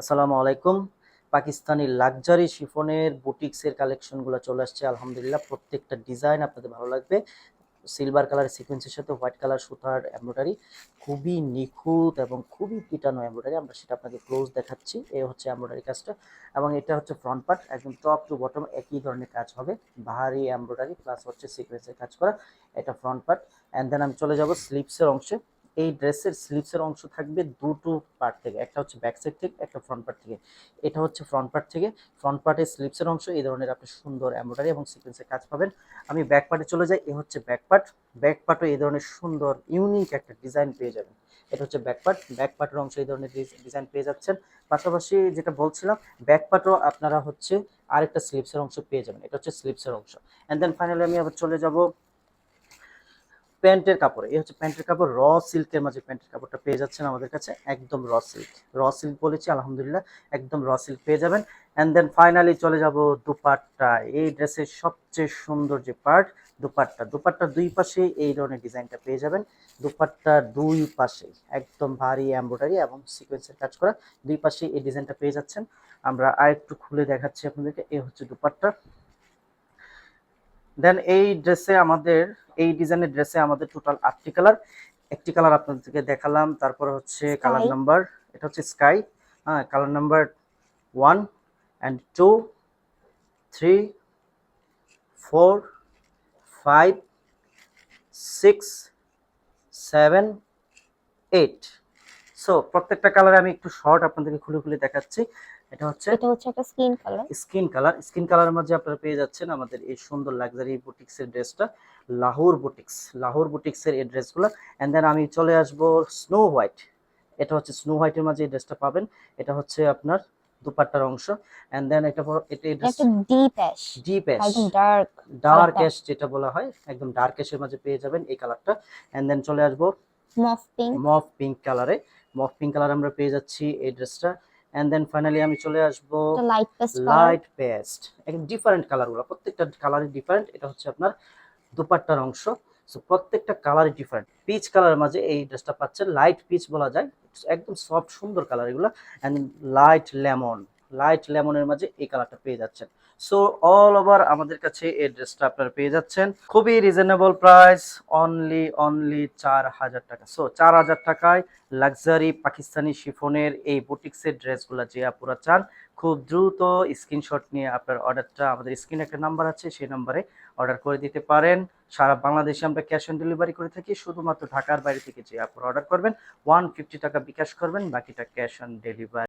আসসালামু আলাইকুম। পাকিস্তানি লাক্সারি শিফনের বুটিক্সের কালেকশনগুলো চলে আসছে, আলহামদুলিল্লাহ। প্রত্যেকটা ডিজাইন আপনাদের ভালো লাগবে। সিলভার কালার সিকোয়েন্সের সাথে হোয়াইট কালার সুতার এমব্রয়ডারি, খুবই নিখুঁত এবং খুবই পিটানো এমব্রয়ডারি। আমরা সেটা আপনাকে ক্লোজ দেখাচ্ছি। এ হচ্ছে এমব্রয়ডারি কাজটা এবং এটা হচ্ছে ফ্রন্ট পার্ট একদম টপ টু বটম একই ধরনের কাজ হবে। ভারী এমব্রয়ডারি প্লাস হচ্ছে সিকোয়েন্সের কাজ করা। এটা ফ্রন্ট পার্ট অ্যান্ড দেন আমি চলে যাব স্লিপসের অংশে। এই ড্রেসের স্লিপসের অংশ থাকবে দুটো পার্ট থেকে। একটা হচ্ছে ব্যাক সাইড থেকে, একটা ফ্রন্ট পার্ট থেকে। এটা হচ্ছে ফ্রন্ট পার্ট থেকে। ফ্রন্ট পার্টের স্লিপসের অংশ, এই ধরনের আপনি সুন্দর এমব্রয়ডারি এবং সিকোয়েন্সের কাজ পাবেন। আমি ব্যাক পার্টে চলে যাই, এ হচ্ছে ব্যাক পার্ট ব্যাক পার্টও এই ধরনের সুন্দর ইউনিক একটা ডিজাইন পেয়ে যাবেন। এটা হচ্ছে ব্যাক পার্ট ব্যাক পার্টের অংশ এই ধরনের ডিজাইন পেয়ে যাচ্ছেন। পাশাপাশি যেটা বলছিলাম ব্যাক পার্টও আপনারা হচ্ছে আরেকটা স্লিপসের অংশ পেয়ে যাবেন। এটা হচ্ছে স্লিপসের অংশ। অ্যান্ড দেন ফাইনালি আমি আবার চলে যাব প্যান্টের কাপড়, এই হচ্ছে প্যান্টের কাপড়, র সিল্কের মাঝে প্যান্টের কাপড়টা পেয়ে যাচ্ছেন আমাদের কাছে, একদম র সিল্ক। র সিল্ক বলেছি, আলহামদুলিল্লাহ, একদম র সিল্ক পেয়ে যাবেন। অ্যান্ড দেন ফাইনালি চলে যাব দুপাট্টা, এই ড্রেসের সবচেয়ে সুন্দর যে পার্ট দুপাট্টা। দুপাট্টার দুই পাশে এই ধরনের ডিজাইনটা পেয়ে যাবেন। দুপাট্টার দুই পাশে, একদম ভারী এমব্রয়ডারি এবং সিকোয়েন্সের কাজ করা দুই পাশে এই ডিজাইনটা পেয়ে যাচ্ছেন। আমরা আরেকটু খুলে দেখাচ্ছি আপনাদেরকে এই হচ্ছে দুপাট্টা। দেন এই ড্রেসে আমাদের এই ডিজাইনের ড্রেসে আমাদের টোটাল আটটি কালার। একটি কালার আপনাদেরকে দেখালাম তারপর হচ্ছে কালার নাম্বার এটা হচ্ছে স্কাই হ্যাঁ colour number one and two three four five six seven eight. So প্রত্যেকটা কালারে আমি একটু শর্ট আপনাদেরকে খুলে খুলে দেখাচ্ছি। এটা হচ্ছে এটা হচ্ছে একটা skin colour. Skin colour. Skin কালারের মধ্যে আপনারা পেয়ে যাচ্ছেন আমাদের এই সুন্দর লাক্সারি বুটিক্সের ড্রেসটা লাহোর বুটিক্স লাহোর বুটিক্সের এই ড্রেসগুলো। অ্যান্ড দেন আমি চলে আসব স্নো হোয়াইট এটা হচ্ছে স্নো হোয়াইটের মাঝে এই ড্রেসটা পাবেন। এটা হচ্ছে আপনার দুপাট্টার অংশ। অ্যান্ড দেন এটা এটা একটা ডিপ অ্যাশ ডিপ অ্যাশ একদম ডার্ক ডার্ক অ্যাশ যেটা বলা হয় একদম ডার্ক অ্যাশের মাঝে পেয়ে যাবেন এই কালারটা। অ্যান্ড দেন চলে আসব মফ পিঙ্ক মফ পিঙ্ক কালারে। মফ পিঙ্ক কালার আমরা পেয়ে যাচ্ছি এই ড্রেসটা। অ্যান্ড দেন ফাইনালি আমি চলে আসব light paste colour light paste একদম ডিফারেন্ট কালারগুলো প্রত্যেকটা কালারই ডিফারেন্ট এটা হচ্ছে আপনার দুপাট্টার অংশ। সো প্রত্যেকটা কালারই ডিফারেন্ট পিচ কালারের মাঝে এই ড্রেসটা পাচ্ছেন লাইট পিচ বলা যায়। একদম সফট সুন্দর কালার এগুলো। অ্যান্ড লাইট লেমন লাইট লেমনের মাঝে এই কালারটা পেয়ে যাচ্ছেন। সো অল ওভার আমাদের কাছে এই ড্রেসটা আপনারা পেয়ে যাচ্ছেন। খুবই রিজনেবল প্রাইস অনলি অনলি চার হাজার টাকা। সো চার হাজার টাকায় লাক্সারি পাকিস্তানি শিফনের এই বুটিক্সের ড্রেসগুলো যে আপুরা চান, খুব দ্রুত স্ক্রিনশট নিয়ে আপনার অর্ডারটা আমাদের স্ক্রিনে একটা নাম্বার আছে, সেই নাম্বারে অর্ডার করে দিতে পারেন। সারা বাংলাদেশে আমরা ক্যাশ অন ডেলিভারি করে থাকি, শুধুমাত্র ঢাকার বাইরে থেকে যে আপনারা অর্ডার করবেন ওয়ান ফিফটি টাকা বিকাশ করবেন, বাকিটা ক্যাশ অন ডেলিভারি